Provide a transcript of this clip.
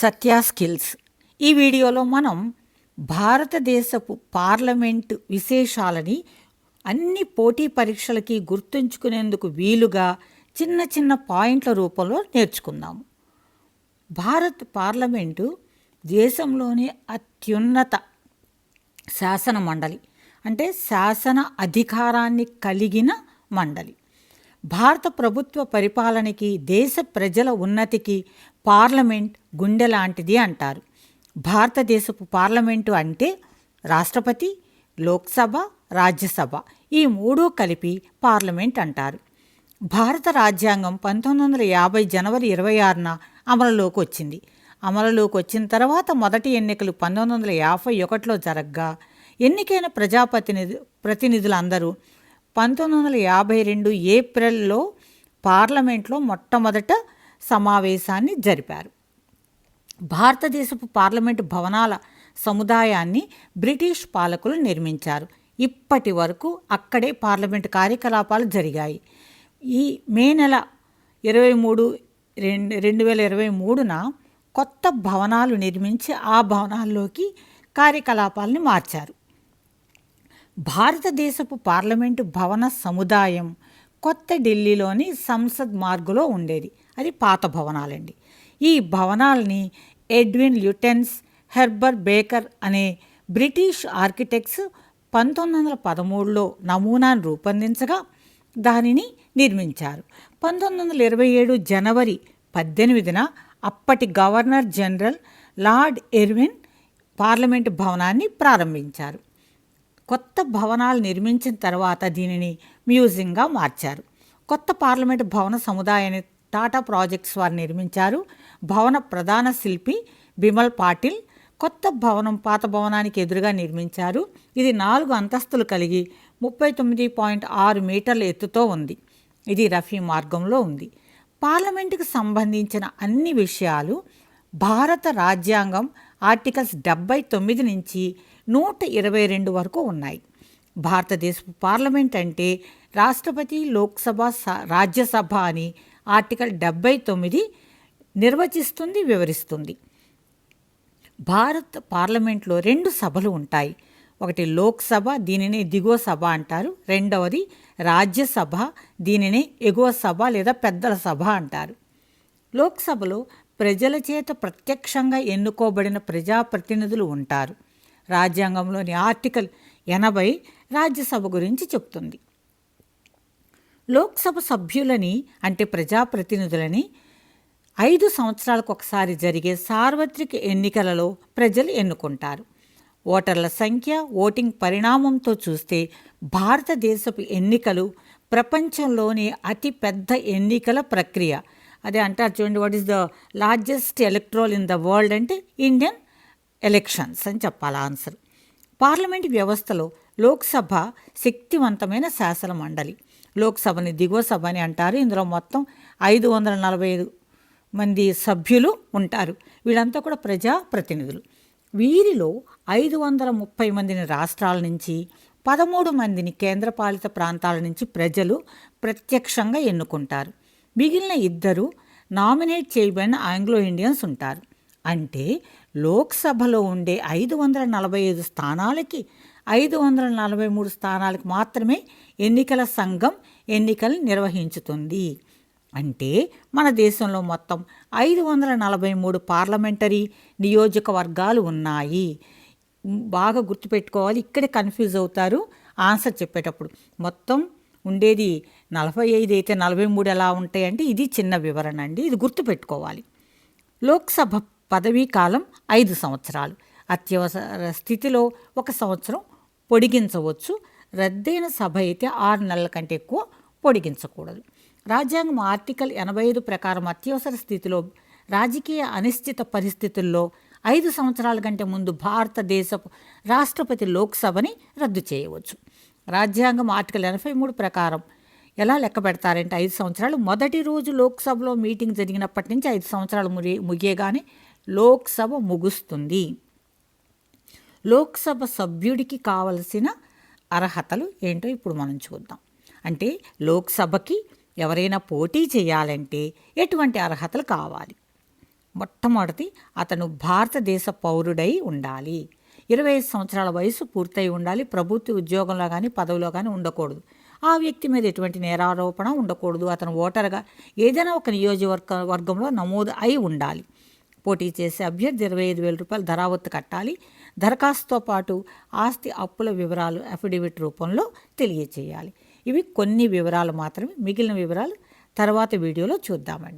Satya skills. ఈ వీడియోలో మనం భారతదేశపు పార్లమెంటు విశేషాలని అన్ని పోటీ పరీక్షలకి గుర్తుంచుకునేందుకు వీలుగా చిన్న చిన్న పాయింట్ల రూపంలో నేర్చుకుందాం. భారత్ పార్లమెంటు దేశంలోనే అత్యున్నత శాసన మండలి అంటే శాసన అధికారాన్ని కలిగిన మండలి. భారత ప్రభుత్వ పరిపాలనకి దేశ ప్రజల ఉన్నతికి పార్లమెంట్ గుండె లాంటిది అంటారు. భారతదేశపు పార్లమెంటు అంటే రాష్ట్రపతి లోక్సభ రాజ్యసభ ఈ మూడు కలిపి పార్లమెంట్ అంటారు. భారత రాజ్యాంగం పంతొమ్మిది వందల యాభై జనవరి ఇరవై ఆరున అమలులోకి వచ్చింది. అమలులోకి వచ్చిన తర్వాత మొదటి ఎన్నికలు పంతొమ్మిది వందల యాభై ఒకటిలో జరగ్గా. ఎన్నికైన ప్రజాప్రతినిధి ప్రతినిధులందరూ పంతొమ్మిది వందల యాభై రెండు ఏప్రిల్లో పార్లమెంట్లో మొట్టమొదట సమావేశాన్ని జరిపారు. భారతదేశపు పార్లమెంటు భవనాల సముదాయాన్ని బ్రిటిష్ పాలకులు నిర్మించారు. ఇప్పటి వరకు అక్కడే పార్లమెంటు కార్యకలాపాలు జరిగాయి. ఈ మే నెల ఇరవై మూడు రెండు రెండు వేల ఇరవై మూడున కొత్త భవనాలు నిర్మించి ఆ భవనాల్లోకి కార్యకలాపాలను మార్చారు. భారతదేశపు పార్లమెంటు భవన సముదాయం కొత్త ఢిల్లీలోని సంసద్ మార్గులో ఉండేది. అది పాత భవనాలండి. ఈ భవనాల్ని ఎడ్విన్ ల్యూటెన్స్ హెర్బర్ బేకర్ అనే బ్రిటిష్ ఆర్కిటెక్ట్స్ పంతొమ్మిది వందల పదమూడులో నమూనాను రూపొందించగా దానిని నిర్మించారు. పంతొమ్మిది వందల ఇరవై ఏడు జనవరి పద్దెనిమిదిన అప్పటి governor general Lord Irwin parliament భవనాన్ని ప్రారంభించారు. కొత్త భవనాలు నిర్మించిన తర్వాత దీనిని మ్యూజియంగా మార్చారు. కొత్త పార్లమెంటు భవన సముదాయాన్ని టాటా ప్రాజెక్ట్స్ వారు నిర్మించారు. భవన ప్రధాన శిల్పి బిమల్ పాటిల్ కొత్త భవనం పాత భవనానికి ఎదురుగా నిర్మించారు. ఇది నాలుగు అంతస్తులు కలిగి ముప్పై తొమ్మిది పాయింట్ ఆరు మీటర్ల ఎత్తుతో ఉంది. ఇది రఫీ మార్గంలో ఉంది. పార్లమెంటుకు సంబంధించిన అన్ని విషయాలు భారత రాజ్యాంగం ఆర్టికల్స్ డెబ్బై తొమ్మిది నుంచి నూట ఇరవై రెండు వరకు ఉన్నాయి. భారతదేశపు పార్లమెంట్ అంటే రాష్ట్రపతి లోక్సభ స- రాజ్యసభ అని ఆర్టికల్ డెబ్బై తొమ్మిది నిర్వచిస్తుంది వివరిస్తుంది. భారత్ పార్లమెంట్లో రెండు సభలు ఉంటాయి. ఒకటి లోక్సభ దీనిని దిగువ సభ అంటారు. రెండవది రాజ్యసభ దీనిని ఎగువ సభ లేదా పెద్దల సభ అంటారు. లోక్సభలో ప్రజల చేత ప్రత్యక్షంగా ఎన్నుకోబడిన ప్రజాప్రతినిధులు ఉంటారు. రాజ్యాంగంలోని ఆర్టికల్ ఎనభై రాజ్యసభ గురించి చెప్తుంది. లోక్సభ సభ్యులని అంటే ప్రజాప్రతినిధులని ఐదు సంవత్సరాలకు ఒకసారి జరిగే సార్వత్రిక ఎన్నికలలో ప్రజలు ఎన్నుకుంటారు. ఓటర్ల సంఖ్య ఓటింగ్ పరిణామంతో చూస్తే భారతదేశపు ఎన్నికలు ప్రపంచంలోని అతిపెద్ద ఎన్నికల ప్రక్రియ. అదే అంటారు చూడండి what is the largest electoral in the world అంటే ఇండియన్ ఎలక్షన్స్ అని చెప్పాలి ఆన్సర్ పార్లమెంట్ వ్యవస్థలో లోక్సభ శక్తివంతమైన శాసన మండలి. లోక్సభని దిగువ సభ అని అంటారు. ఇందులో మొత్తం ఐదు వందల నలభై ఐదు మంది సభ్యులు ఉంటారు. వీళ్ళంతా కూడా ప్రజా ప్రతినిధులు వీరిలో ఐదు వందల ముప్పై మందిని రాష్ట్రాల నుంచి పదమూడు మందిని కేంద్రపాలిత ప్రాంతాల నుంచి ప్రజలు ప్రత్యక్షంగా ఎన్నుకుంటారు. మిగిలిన ఇద్దరు నామినేట్ చేయబడిన ఆంగ్లో ఇండియన్స్ ఉంటారు. అంటే లోక్సభలో ఉండే ఐదు వందల నలభై ఐదు స్థానాలకి ఐదు వందల నలభై మూడు స్థానాలకు మాత్రమే ఎన్నికల సంఘం ఎన్నికలు నిర్వహించుతుంది. అంటే మన దేశంలో మొత్తం ఐదు వందల నలభై మూడు పార్లమెంటరీ నియోజకవర్గాలు ఉన్నాయి. బాగా గుర్తుపెట్టుకోవాలి ఇక్కడే కన్ఫ్యూజ్ అవుతారు ఆన్సర్ చెప్పేటప్పుడు. మొత్తం ఉండేది నలభై ఐదు అయితే నలభై మూడు ఎలా ఉంటాయంటే ఇది చిన్న వివరణ అండి. ఇది గుర్తుపెట్టుకోవాలి. లోక్సభ పదవీ కాలం ఐదు సంవత్సరాలు. అత్యవసర స్థితిలో ఒక సంవత్సరం పొడిగించవచ్చు. రద్దైన సభ అయితే ఆరు నెలల కంటే ఎక్కువ పొడిగించకూడదు. రాజ్యాంగం ఆర్టికల్ ఎనభై ఐదు ప్రకారం అత్యవసర స్థితిలో రాజకీయ అనిశ్చిత పరిస్థితుల్లో ఐదు సంవత్సరాల కంటే ముందు భారతదేశపు రాష్ట్రపతి లోక్సభని రద్దు చేయవచ్చు. రాజ్యాంగం ఆర్టికల్ ఎనభై మూడు ప్రకారం ఎలా లెక్క పెడతారంటే ఐదు సంవత్సరాలు. మొదటి రోజు లోక్సభలో మీటింగ్ జరిగినప్పటి నుంచి ఐదు సంవత్సరాలు ముగి ముగియగానే లోక్సభ ముగుస్తుంది. లోక్సభ సభ్యుడికి కావలసిన అర్హతలు ఏంటో ఇప్పుడు మనం చూద్దాం. అంటే లోక్సభకి ఎవరైనా పోటీ చేయాలంటే ఎటువంటి అర్హతలు కావాలి? మొట్టమొదటి అతను భారతదేశ పౌరుడై ఉండాలి. ఇరవై ఐదు సంవత్సరాల వయసు పూర్తయి ఉండాలి. ప్రభుత్వ ఉద్యోగంలో కానీ పదవిలో కానీ ఉండకూడదు. ఆ వ్యక్తి మీద ఎటువంటి నేరారోపణ ఉండకూడదు. అతను ఓటర్గా ఏదైనా ఒక నియోజకవర్గ వర్గంలో నమోదు అయి ఉండాలి. పోటీ చేసే అభ్యర్థి ఇరవై ఐదు వేల రూపాయలు ధరావత్తు కట్టాలి. దరఖాస్తుతో పాటు ఆస్తి అప్పుల వివరాలు అఫిడవిట్ రూపంలో తెలియచేయాలి ఇవి కొన్ని వివరాలు మాత్రమే. మిగిలిన వివరాలు తర్వాత వీడియోలో చూద్దామండి.